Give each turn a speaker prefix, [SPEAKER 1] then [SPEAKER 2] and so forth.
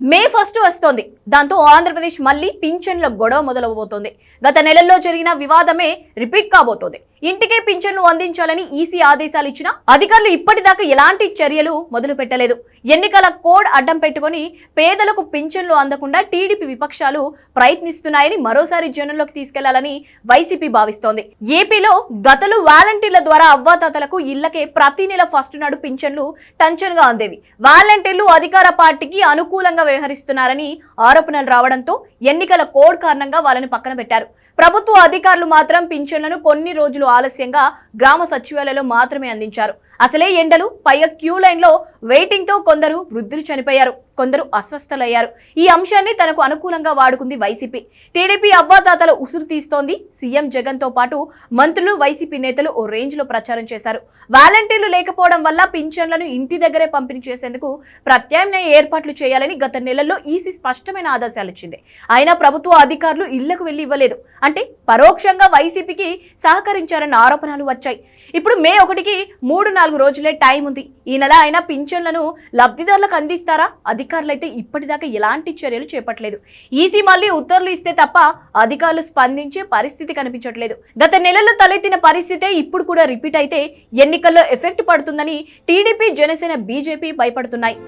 [SPEAKER 1] May first వస్తోంది. దాంతో ఆంధ్రప్రదేశ్ మళ్ళీ పింఛన్ల గొడవ మొదలవబోతోంది. గత నెలల్లో జరిగిన వివాదమే రిపీట్ కాబోతోంది. ఇంటికే పింఛన్లు అందించాలని ఈసీ ఆదేశాలు ఇచ్చినా అధికారులు ఇప్పటిదాకా ఎలాంటి చర్యలు మొదలు పెట్టలేదు. ఎన్నికల కోడ్ అడ్డం పెట్టుకొని పేదలకు పింఛన్లు అందకుండా టీడీపీ విపక్షాలు ప్రయత్నిస్తున్నాయని మరోసారి జనంలోకి తీసుకెళ్ళాలని వైసీపీ భావిస్తోంది. ఏపీలో గతలు వాలంటీర్ల ద్వారా అవ్వాతాతలకు ఇళ్ళకే ప్రతి నెల ఫస్ట్ నాడు పింఛన్లు టంచన్గా అందేవి. వాలంటీర్లు అధికార పార్టీకి అనుకూలంగా వ్యవహరిస్తున్నారని ఆరోపణలు రావడంతో ఎన్నికల కోడ్ కారణంగా వాళ్ళని పక్కన పెట్టారు. ప్రభుత్వ అధికారులు మాత్రం పింఛన్లను కొన్ని రోజులు ఆలస్యంగా గ్రామ సచివాలయంలో మాత్రమే అందించారు. అసలే ఎండలు పైగా క్యూ లైన్లో వెయిటింగ్తో కొందరు వృద్ధులు చనిపోయారు. కొందరు అస్వస్థలయ్యారు. ఈ అంశాన్ని తనకు అనుకూలంగా వాడుకుంది వైసీపీ. టీడీపీ అవ్వాతాతల ఉసురు తీస్తోంది. సీఎం జగన్తో పాటు మంత్రులు వైసీపీ నేతలు ఓ రేంజ్లో ప్రచారం చేశారు. వాలంటీర్లు లేకపోవడం వల్ల పింఛన్లను ఇంటి దగ్గరే పంపిణీ చేసేందుకు ప్రత్యామ్నాయ ఏర్పాట్లు చేయాలని గత నెలల్లో ఈసీ స్పష్టమైన ఆదేశాలు ఇచ్చింది. అయినా ప్రభుత్వ అధికారులు ఇళ్ళకు వెళ్ళి ఇవ్వలేదు. అంటే పరోక్షంగా వైసీపీకి సహకరించారన్న ఆరోపణలు వచ్చాయి. ఇప్పుడు మే ఒకటికి మూడు నాలుగు రోజులే టైం ఉంది. ఈ నెల అయినా పింఛన్లను లబ్ధిదారులకు అందిస్తారా? అధికారులు అయితే ఇప్పటిదాకా ఎలాంటి చర్యలు చేపట్టలేదు. ఈసీ మళ్ళీ ఉత్తర్వులు ఇస్తే తప్ప అధికారులు స్పందించే పరిస్థితి కనిపించట్లేదు. గత నెలలో తలెత్తిన పరిస్థితే ఇప్పుడు కూడా రిపీట్ అయితే ఎన్నికల్లో ఎఫెక్ట్ పడుతుందని టీడీపీ జనసేన బీజేపీ భయపడుతున్నాయి.